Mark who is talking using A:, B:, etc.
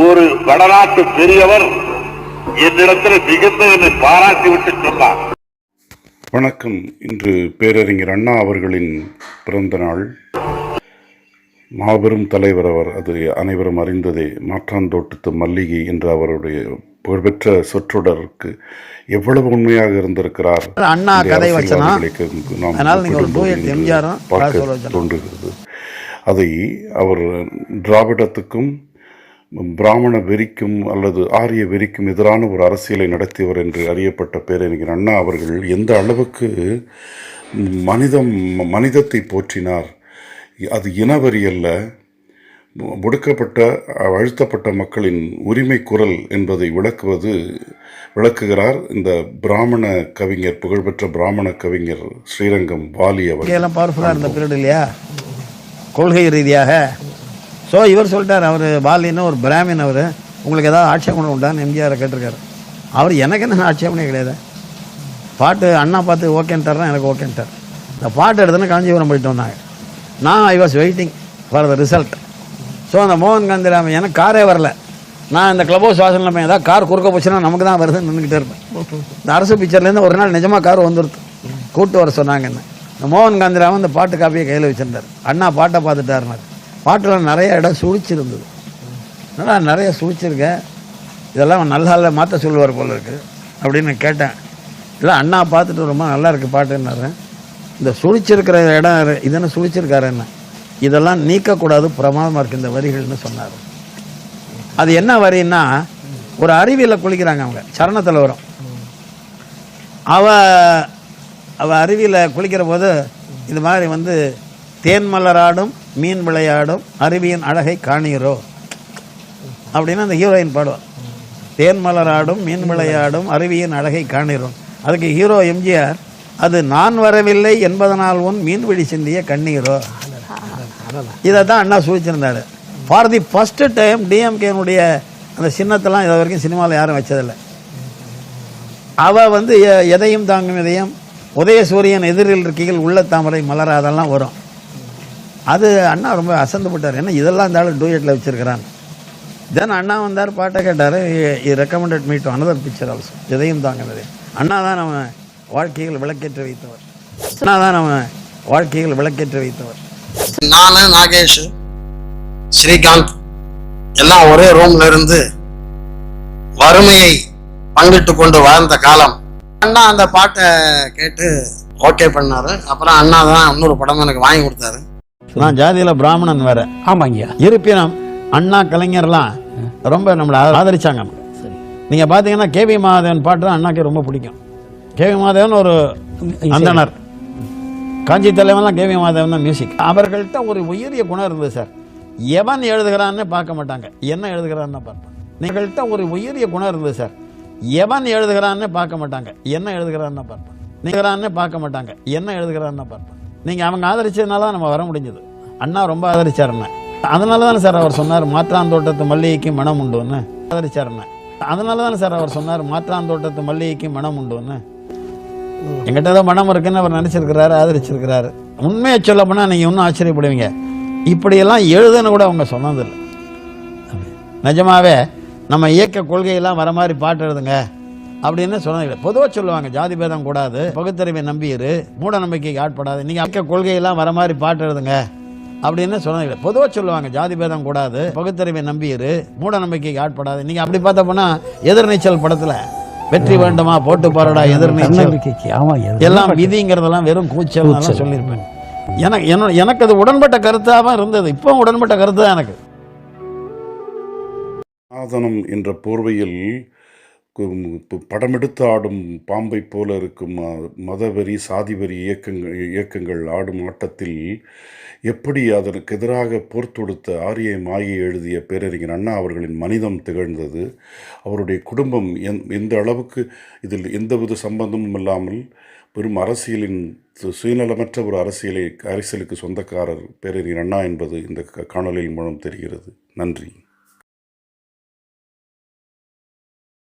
A: ஒரு வடநாட்டு பெரியவர் என்னிடத்தில் மிகுந்த என்னை பாராட்டிவிட்டு சொன்னார்.
B: வணக்கம். இன்று பேரறிஞர் அண்ணா அவர்களின் பிறந்த நாள். மாபெரும் தலைவர் அவர் அது அனைவரும் அறிந்ததே மாற்றாந்தோட்டத்து மல்லிகை என்ற அவருடைய புகழ்பெற்ற சொற்றொடருக்கு எவ்வளவு உண்மையாக இருந்திருக்கிறார்
C: அண்ணா கதை
B: பார்க்க. தோன்றுகிறது. அதை அவர் திராவிடத்துக்கும் பிராமண வெறிக்கும் அல்லது ஆரிய வெறிக்கும் எதிரான ஒரு அரசியலை நடத்தியவர் என்று அறியப்பட்ட பேரறிஞர் அண்ணா அவர்கள் எந்த அளவுக்கு மனிதம் மனிதத்தை போற்றினார் அது இனவரி அல்ல ஒடுக்கப்பட்ட அழுத்தப்பட்ட மக்களின் உரிமை குரல் என்பதை விளக்குவது விளக்குகிறார் இந்த பிராமண கவிஞர் புகழ்பெற்ற பிராமண கவிஞர் ஸ்ரீரங்கம் வாலி அவர்
C: பவர்ஃபுல்லாக இருந்த பீரியட் இல்லையா? கொள்கை ரீதியாக. ஸோ இவர் சொல்லிட்டார் அவர் பாலின்னு ஒரு பிராமின் அவர். உங்களுக்கு ஏதாவது ஆட்சேபனை உண்டான்னு எம்ஜிஆரை கேட்டிருக்காரு. அவர் எனக்கு என்ன ஆட்சேபனே கிடையாது. பாட்டு அண்ணா பார்த்து ஓகேன்ட்டார்னா எனக்கு ஓகேன்ட்டார். இந்த பாட்டு எடுத்துன்னு காஞ்சிபுரம் போயிட்டு வந்தாங்க. நான் I was waiting for the result so அந்த மோகன் காந்திராமன் எனக்கு காரே வரல. நான் இந்த கிளப் ஹவுஸ் வாசலில் போய் ஏதாவது கார் குறுக்க போச்சுன்னா நமக்கு தான் வருதுன்னு நின்றுக்கிட்டே இருப்பேன். இந்த அரசு பிக்சர்லேருந்து ஒரு நாள் நிஜமாக கார் வந்துருது. கூப்பிட்டு வர சொன்னாங்க என்ன. இந்த மோகன் காந்திராமன் இந்த பாட்டு காப்பியை கையில் வச்சுருந்தார். அண்ணா பாட்டை பார்த்துட்டாருனார் பாட்டில் நிறைய இடம் சுழிச்சிருந்தது. என்னடா நிறைய சுழிச்சிருக்கேன் இதெல்லாம் நல்ல நல்ல மாற்ற சொல்லுவார் போல இருக்கு. அப்படின்னு கேட்டேன். இல்லை அண்ணா பார்த்துட்டு ரொம்ப நல்லா இருக்குது பாட்டுன்னாரு. இந்த சுழிச்சிருக்கிற இடம் இதுன்னு சுழிச்சிருக்காரு என்ன? இதெல்லாம் நீக்கக்கூடாது பிரமாதமாக இருக்குது இந்த வரிகள்னு சொன்னார். அது என்ன வரின்னா ஒரு அருவியில் குளிக்கிறாங்க அவங்க சரணத்தில் வரும். அவ அவள் அருவியில் குளிக்கிற போது இது மாதிரி வந்து தேன் மலராடும் மீன் விளையாடும் அருவியின் அழகை காணீரோ? அப்படின்னு அந்த ஹீரோயின் பாடுவார் தேன் மலராடும் மீன் விளையாடும் அருவியின் அழகை காணீரோம் அதுக்கு ஹீரோ எம்ஜிஆர் அது நான் வரவில்லை என்பதனால் உன் மீன்பிடி சிந்திய கண்ணீரோ? இதை தான் அண்ணா சூழ்ச்சிருந்தாரு. ஃபார் தி ஃபஸ்ட்டு டைம் டிஎம்கேனுடைய அந்த சின்னத்தெல்லாம் இது வரைக்கும் சினிமாவில் யாரும் வச்சதில்லை. அவள் வந்து எ- எதையும் தாங்கும் இதயம் உதயசூரியன் எதிரில் இருக்கையில் உள்ள தாமரை மலர் அதெல்லாம் வரும். அது அண்ணா ரொம்ப அசந்து போட்டார். ஏன்னா இதெல்லாம் இந்த ஆள் டூயட்டில் வச்சுருக்கிறான். தென் அண்ணா வந்தார் பாட்டை கேட்டார் recommended meet another picture also இதையும் தாங்கினது அண்ணா தான் நம்ம வாழ்க்கையில் விளக்கேற்றி வைத்தவர். அண்ணா தான் நம்ம வாழ்க்கையில் விளக்கேற்றி வைத்தவர்.
D: நானு நாகேஷ் ஸ்ரீகாந்த் எல்லாம் ஒரே ரூம்ல இருந்து வறுமையை பங்கிட்டு கொண்டு வாழ்ந்த காலம். அண்ணா அந்த பாட்டை கேட்டு ஓகே பண்ணாரு. அப்புறம் அண்ணா தான் இன்னொரு படம் எனக்கு வாங்கி கொடுத்தாரு.
C: நான் ஜாதியில் பிராமணன் வேற.
E: ஆமாங்கய்யா.
C: இருப்பினும் அண்ணா கலைஞர்லாம் ரொம்ப நம்மளை ஆதரிச்சாங்க. நீங்கள் பார்த்தீங்கன்னா கேவி மாதவன் பாட்டு தான் அண்ணாக்கு ரொம்ப பிடிக்கும். கேவி மாதவன் ஒரு அந்தனர். காஞ்சி தலைவன்லாம் கேவி மாதவன் தான் மியூசிக் அவர்கள்ட்ட ஒரு உயரிய குணம் இருந்தது சார் எவன் எழுதுகிறான்னு பார்க்க மாட்டாங்க. என்ன எழுதுகிறான்னு பார்ப்பாங்க நீங்கள்கிட்ட ஒரு உயரிய குணம் இருந்தது சார் எவன் எழுதுகிறான்னு பார்க்க மாட்டாங்க. என்ன எழுதுகிறான்னு பார்ப்பாங்க நீங்கிறான்னு பார்க்க மாட்டாங்க. என்ன எழுதுகிறான்னு பார்ப்பாங்க நீங்கள் அவங்க ஆதரிச்சதுனால தான் நம்ம வர முடிஞ்சது. அண்ணா ரொம்ப ஆதரிச்சார் என்ன அதனால தானே சார் அவர் சொன்னார் மாற்றாந்தோட்டத்து மல்லிகைக்கு மனம் உண்டுன்னு. ஆதரிச்சார் என்ன அதனால தானே சார் அவர் சொன்னார் மாற்றாந்தோட்டத்து மல்லிகைக்கு மனம் உண்டுன்னு. எங்கிட்ட ஏதோ மனம் இருக்குன்னு அவர் நினச்சிருக்கிறாரு ஆதரிச்சிருக்கிறாரு. உண்மையை சொல்ல போனால் நீங்கள் இன்னும் ஆச்சரியப்படுவீங்க. இப்படியெல்லாம் எழுதுன்னு கூட அவங்க சொன்னதில்லை. நிஜமாவே நம்ம இயக்க கொள்கையெல்லாம் வர மாதிரி பாட்டு எழுதுங்க. அப்படின்னு சொன்னதில்லை பொதுவாக சொல்லுவாங்க ஜாதி பேதம் கூடாது பகுத்தறிவை நம்பியிரு மூட நம்பிக்கைக்கு ஆட்படாது நீங்கள் இயக்க கொள்கையெல்லாம் வர மாதிரி பாட்டு எழுதுங்க அப்படின்னு சொன்னதில்லை பொதுவாக சொல்லுவாங்க ஜாதி பேதம் கூடாது பகுத்தறிவை நம்பியிரு மூட நம்பிக்கைக்கு ஆட்படாது. நீங்கள் அப்படி பார்த்த போனால் எதிர்நீச்சல் படத்தில் வெற்றி வேண்டுமா போட்டு பாருடா எதிர்நீச்சல். எல்லாம் விதிங்கிறதெல்லாம் வெறும் கூச்சல் சொல்லியிருப்பேன். எனக்கு என்னோட எனக்கு அது உடன்பட்ட கருத்தாக இருந்தது. இப்போ உடன்பட்ட கருத்து தான் எனக்கு.
B: சாதனம் என்ற போர்வையில் படம் எடுத்து படமெடுத்து ஆடும் பாம்பை போல இருக்கும் மதவெறி சாதிவெறி இயக்கங்கள் இயக்கங்கள் ஆடும் ஆட்டத்தில் எப்படி அதற்கு எதிராக போர் தொடுத்த ஆரிய மாயை எழுதிய பேரறிஞர் அண்ணா அவர்களின் மனிதம் திகழ்ந்தது அவருடைய குடும்பம் எந் எந்த அளவுக்கு இதில் எந்தவித சம்பந்தமும் இல்லாமல் பெரும் அரசியலின் சு- சுயநலமற்ற ஒரு அரசியலை அரசியலுக்கு சொந்தக்காரர் பேரறிஞர் அண்ணா என்பது இந்த க- மூலம் தெரிகிறது. நன்றி.